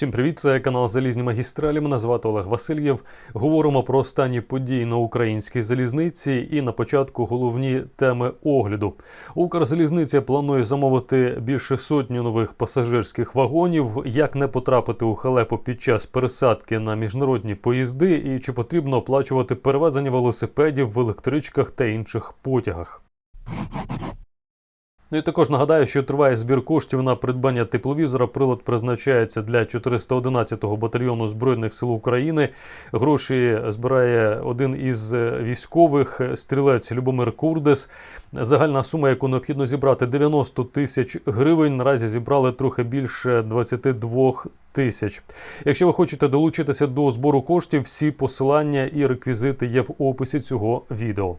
Всім привіт, це канал Залізні магістралі. Мене звати Олег Васильєв. Говоримо про останні події на українській залізниці. І на початку головні теми огляду. Укрзалізниця планує замовити більше сотні нових пасажирських вагонів. Як не потрапити у халепу під час пересадки на міжнародні поїзди, і чи потрібно оплачувати перевезення велосипедів в електричках та інших потягах. Ну і також нагадаю, що триває збір коштів на придбання тепловізора. Прилад призначається для 411-го батальйону збройних сил України. Гроші збирає один із військових стрілець Любомир Курдес. Загальна сума, яку необхідно зібрати, 90 тисяч гривень. Наразі зібрали трохи більше 22 тисяч. Якщо ви хочете долучитися до збору коштів, всі посилання і реквізити є в описі цього відео.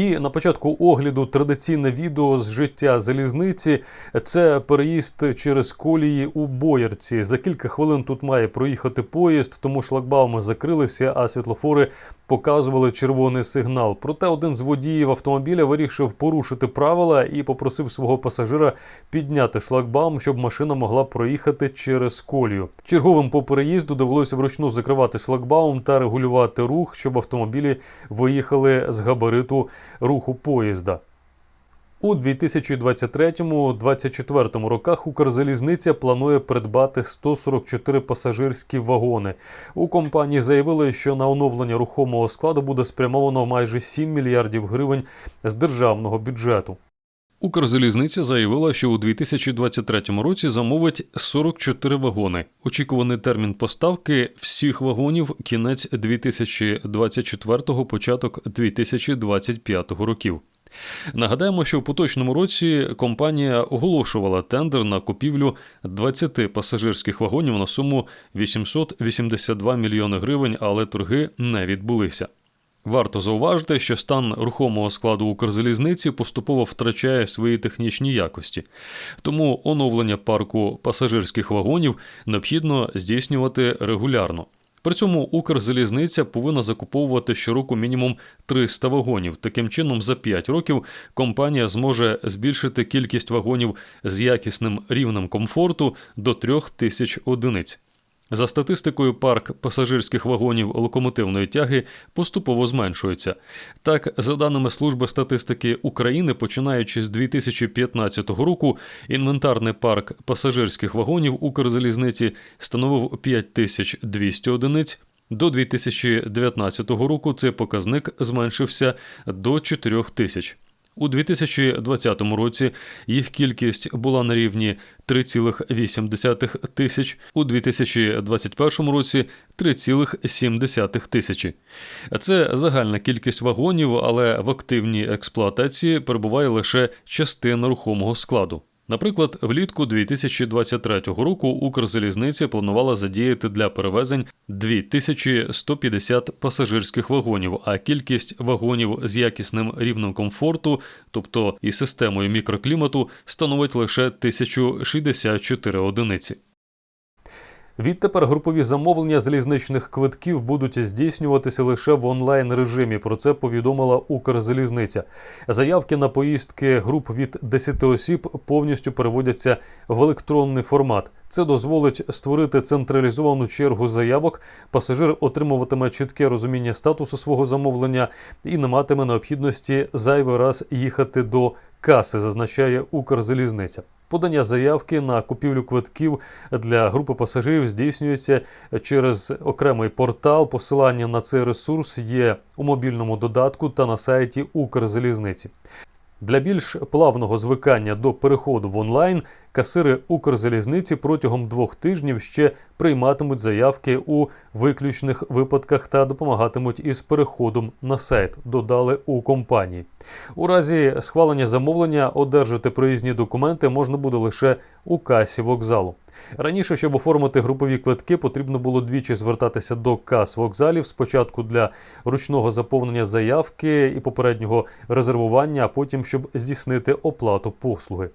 І на початку огляду традиційне відео з життя залізниці це переїзд через колії у Боярці. За кілька хвилин тут має проїхати поїзд, тому шлагбауми закрилися, а світлофори показували червоний сигнал. Проте один з водіїв автомобіля вирішив порушити правила і попросив свого пасажира підняти шлагбаум, щоб машина могла проїхати через колію. Черговим по переїзду довелося вручну закривати шлагбаум та регулювати рух, щоб автомобілі виїхали з габариту руху поїзда. У 2023-2024 роках Укрзалізниця планує придбати 144 пасажирські вагони. У компанії заявили, що на оновлення рухомого складу буде спрямовано майже 7 мільярдів гривень з державного бюджету. Укрзалізниця заявила, що у 2023 році замовить 44 вагони. Очікуваний термін поставки всіх вагонів кінець 2024 початок 2025 років. Нагадаємо, що в поточному році компанія оголошувала тендер на купівлю 20 пасажирських вагонів на суму 882 мільйони гривень, але торги не відбулися. Варто зауважити, що стан рухомого складу Укрзалізниці поступово втрачає свої технічні якості, тому оновлення парку пасажирських вагонів необхідно здійснювати регулярно. При цьому Укрзалізниця повинна закуповувати щороку мінімум 300 вагонів. Таким чином, за 5 років компанія зможе збільшити кількість вагонів з якісним рівнем комфорту до 3000 одиниць. За статистикою, парк пасажирських вагонів локомотивної тяги поступово зменшується. Так, за даними Служби статистики України, починаючи з 2015 року, інвентарний парк пасажирських вагонів Укрзалізниці становив 5200 одиниць. До 2019 року цей показник зменшився до 4000. У 2020 році їх кількість була на рівні 3,8 тисяч, у 2021 році 3,7 тисячі. Це загальна кількість вагонів, але в активній експлуатації перебуває лише частина рухомого складу. Наприклад, влітку 2023 року Укрзалізниця планувала задіяти для перевезень 2150 пасажирських вагонів, а кількість вагонів з якісним рівнем комфорту, тобто і системою мікроклімату, становить лише 1064 одиниці. Відтепер групові замовлення залізничних квитків будуть здійснюватися лише в онлайн режимі. Про це повідомила Укрзалізниця. Заявки на поїздки груп від 10 осіб повністю переводяться в електронний формат. Це дозволить створити централізовану чергу заявок. Пасажир отримуватиме чітке розуміння статусу свого замовлення і не матиме необхідності зайвий раз їхати до каси, зазначає Укрзалізниця. Подання заявки на купівлю квитків для групи пасажирів здійснюється через окремий портал. Посилання на цей ресурс є у мобільному додатку та на сайті Укрзалізниці. Для більш плавного звикання до переходу в онлайн касири Укрзалізниці протягом двох тижнів ще прийматимуть заявки у виключних випадках та допомагатимуть із переходом на сайт. Додали у компанії. У разі схвалення замовлення одержати проїзні документи можна буде лише у касі вокзалу. Раніше, щоб оформити групові квитки, потрібно було двічі звертатися до кас вокзалів спочатку для ручного заповнення заявки і попереднього резервування, а потім щоб здійснити оплату послуги.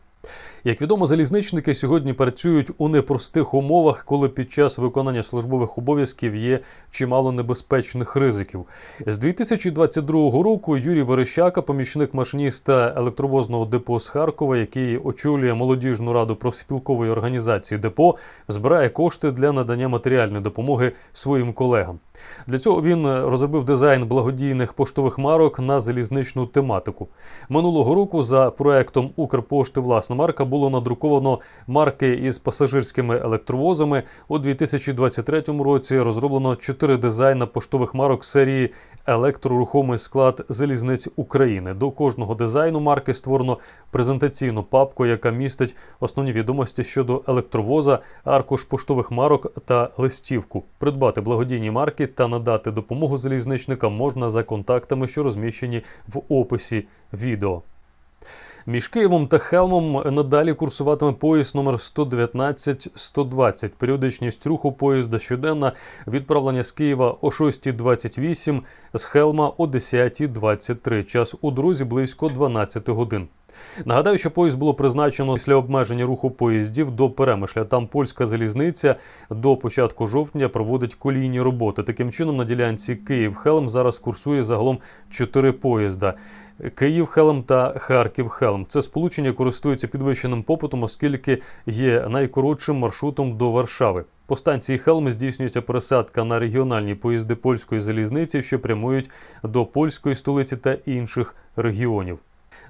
Як відомо, залізничники сьогодні працюють у непростих умовах, коли під час виконання службових обов'язків є чимало небезпечних ризиків. З 2022 року Юрій Верещака, помічник машиніста електровозного депо з Харкова, який очолює молодіжну раду профспілкової організації депо, збирає кошти для надання матеріальної допомоги своїм колегам. Для цього він розробив дизайн благодійних поштових марок на залізничну тематику. Минулого року за проектом Укрпошти власна марка було надруковано марки із пасажирськими електровозами. У 2023 році розроблено чотири дизайна поштових марок серії Електрорухомий склад залізниць України. До кожного дизайну марки створено презентаційну папку, яка містить основні відомості щодо електровоза, аркуш поштових марок та листівку. Придбати благодійні марки та надати допомогу залізничникам можна за контактами, що розміщені в описі відео. Між Києвом та Хелмом надалі курсуватиме поїзд номер 119-120. Періодичність руху поїзда щоденна відправлення з Києва о 6.28, з Хелма о 10.23. Час у дорозі близько 12 годин. Нагадаю, що поїзд було призначено після обмеження руху поїздів до Перемишля. Там польська залізниця до початку жовтня проводить колійні роботи. Таким чином, на ділянці Київ-Хелм зараз курсує загалом чотири поїзда. Київ-Хелм та Харків-Хелм. Це сполучення користується підвищеним попитом, оскільки є найкоротшим маршрутом до Варшави. По станції Хелм здійснюється пересадка на регіональні поїзди польської залізниці, що прямують до польської столиці та інших регіонів.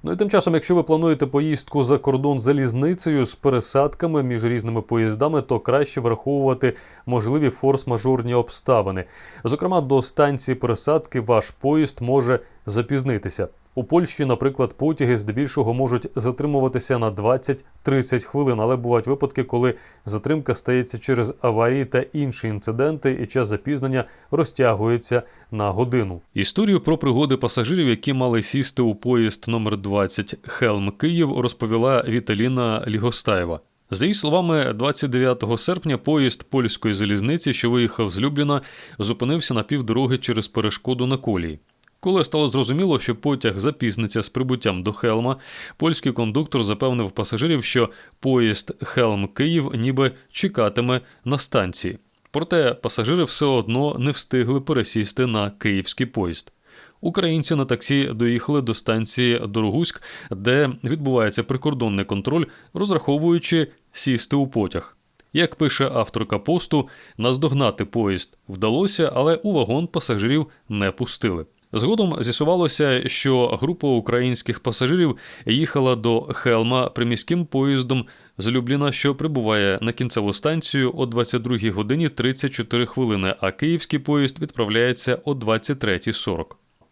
Ну і тим часом, якщо ви плануєте поїздку за кордон залізницею з пересадками між різними поїздами, то краще враховувати можливі форс-мажорні обставини. Зокрема, до станції пересадки ваш поїзд може запізнитися. У Польщі, наприклад, потяги здебільшого можуть затримуватися на 20-30 хвилин, але бувають випадки, коли затримка стається через аварії та інші інциденти, і час запізнення розтягується на годину. Історію про пригоди пасажирів, які мали сісти у поїзд номер 20 Хелм Київ, розповіла Віталіна Лігостаєва. За її словами, 29 серпня поїзд польської залізниці, що виїхав з Любліна, зупинився на півдороги через перешкоду на колії. Коли стало зрозуміло, що потяг запізниться з прибуттям до Хелма, польський кондуктор запевнив пасажирів, що поїзд Хелм Київ ніби чекатиме на станції. Проте пасажири все одно не встигли пересісти на київський поїзд. Українці на таксі доїхали до станції Дорогуськ, де відбувається прикордонний контроль, розраховуючи сісти у потяг. Як пише авторка посту, наздогнати поїзд вдалося, але у вагон пасажирів не пустили. Згодом з'ясувалося, що група українських пасажирів їхала до Хелма приміським поїздом з Любліна, що прибуває на кінцеву станцію о 22 годині 34 хвилини, а київський поїзд відправляється о 23.40.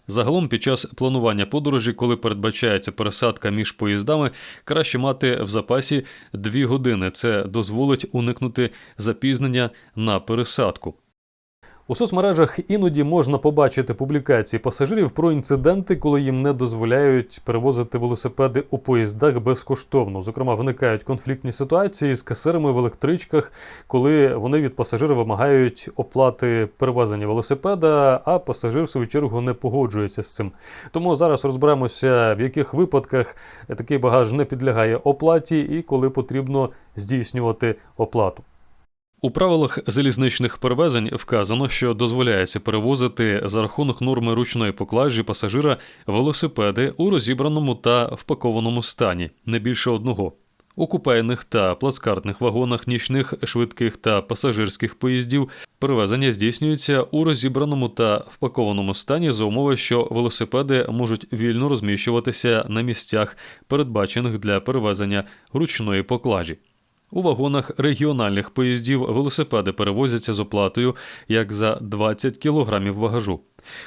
Загалом, під час планування подорожі, коли передбачається пересадка між поїздами, краще мати в запасі 2 години. Це дозволить уникнути запізнення на пересадку. У соцмережах іноді можна побачити публікації пасажирів про інциденти, коли їм не дозволяють перевозити велосипеди у поїздах безкоштовно. Зокрема, виникають конфліктні ситуації з касирами в електричках, коли вони від пасажира вимагають оплати перевезення велосипеда, а пасажир в свою чергу не погоджується з цим. Тому зараз розберемося, в яких випадках такий багаж не підлягає оплаті і коли потрібно здійснювати оплату. У правилах залізничних перевезень вказано, що дозволяється перевозити за рахунок норми ручної поклажі пасажира велосипеди у розібраному та впакованому стані, не більше одного. У купейних та плацкартних вагонах нічних, швидких та пасажирських поїздів перевезення здійснюється у розібраному та впакованому стані за умови, що велосипеди можуть вільно розміщуватися на місцях, передбачених для перевезення ручної поклажі. У вагонах регіональних поїздів велосипеди перевозяться з оплатою як за 20 кілограмів багажу.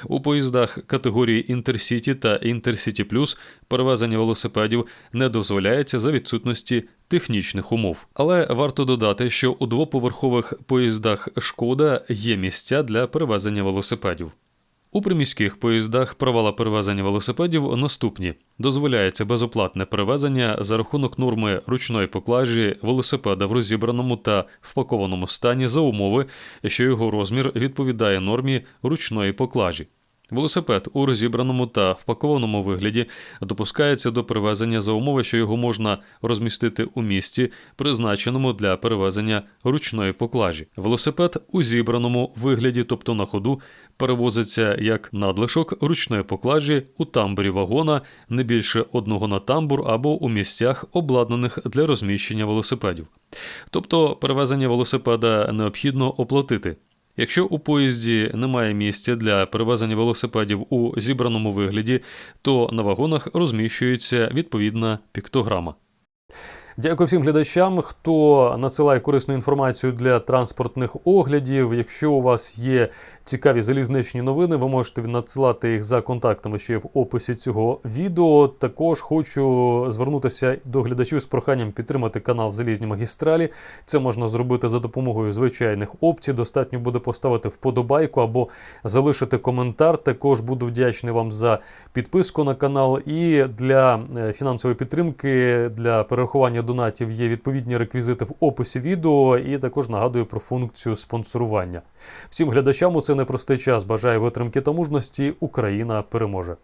У поїздах категорії Інтерсіті та Інтерсіті Плюс перевезення велосипедів не дозволяється за відсутності технічних умов. Але варто додати, що у двоповерхових поїздах шкода є місця для перевезення велосипедів. У приміських поїздах правила перевезення велосипедів наступні: дозволяється безоплатне перевезення за рахунок норми ручної поклажі велосипеда в розібраному та впакованому стані за умови, що його розмір відповідає нормі ручної поклажі. Велосипед у розібраному та впакованому вигляді допускається до перевезення за умови, що його можна розмістити у місці, призначеному для перевезення ручної поклажі. Велосипед у зібраному вигляді, тобто на ходу, перевозиться як надлишок ручної поклажі у тамбурі вагона не більше одного на тамбур або у місцях, обладнаних для розміщення велосипедів. Тобто перевезення велосипеда необхідно оплатити. Якщо у поїзді немає місця для перевезення велосипедів у зібраному вигляді, то на вагонах розміщується відповідна піктограма. Дякую всім глядачам, хто надсилає корисну інформацію для транспортних оглядів. Якщо у вас є цікаві залізничні новини, ви можете надсилати їх за контактами, є в описі цього відео. Також хочу звернутися до глядачів з проханням підтримати канал Залізні магістралі. Це можна зробити за допомогою звичайних опцій. Достатньо буде поставити вподобайку або залишити коментар. Також буду вдячний вам за підписку на канал. І для е, фінансової підтримки для перерахування донатів є відповідні реквізити в описі відео. І також нагадую про функцію спонсорування. Всім глядачам у це непростий час. Бажаю витримки та мужності. Україна переможе.